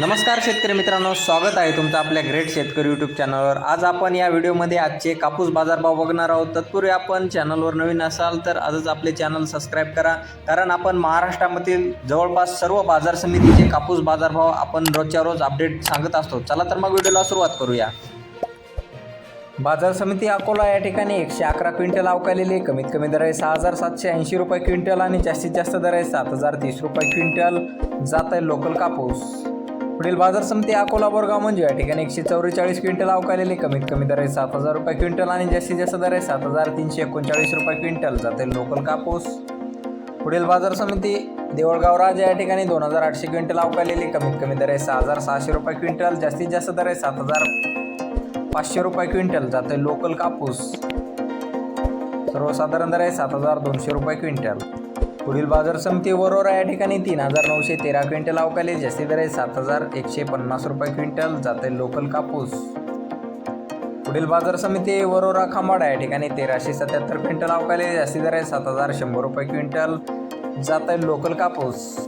नमस्कार शेतकरी मित्रांनो स्वागत आहे तुमचं आपल्या ग्रेट शेतकरी यूट्यूब चॅनलवर आज आपण या व्हिडिओमध्ये आजचे कापूस बाजारभाव बघणार आहोत. तत्पूर्वी आपण चॅनलवर नवीन असाल तर आजच आपले चॅनल सबस्क्राईब करा. कारण आपण महाराष्ट्रामधील जवळपास सर्व बाजार समितीचे कापूस बाजारभाव आपण रोजच्या रोज अपडेट सांगत असतो. चला तर मग व्हिडिओला सुरुवात करूया. बाजार समिती अकोला या ठिकाणी एकशे अकरा क्विंटल अवकालेले कमीत कमी दर आहे सहा हजार सातशे ऐंशी रुपये क्विंटल आणि जास्तीत जास्त दर आहे सात हजार तीस रुपये क्विंटल जात आहे लोकल कापूस. पुढील बाजार समिती अकोला बोरगाव म्हणजे या ठिकाणी एकशे चौवेचाळीस क्विंटल अवकालेले कमीत कमी दर आहे सात हजार रुपये क्विंटल आणि जास्तीत जास्त दर आहे सात हजार तीनशे एकोणचाळीस रुपये क्विंटल. जाते लोकल कापूस. पुढील बाजार समिती देवळगाव राजा या ठिकाणी दोन हजार आठशे क्विंटल अवकालेले कमीत कमी दर आहे सहा हजार सहाशे रुपये क्विंटल. जास्तीत जास्त दर आहे सात हजार पाचशे रुपये क्विंटल. जाते लोकल कापूस. सर्वसाधारण दर आहे सात हजार दोनशे रुपये क्विंटल. पुढील बाजार समिती वरोरा या ठिकाणी तीन हजार नऊशे तेरा क्विंटल अवकाले जास्ती दर आहे सात हजार एकशे पन्नास रुपये क्विंटल जाते लोकल कापूस. पुढील बाजार समिती वरोरा खांबाडा या ठिकाणी तेराशे सत्याहत्तर क्विंटल अवकाले जास्ती दर आहे सात हजार शंभर रुपये क्विंटल जात आहे लोकल कापूस.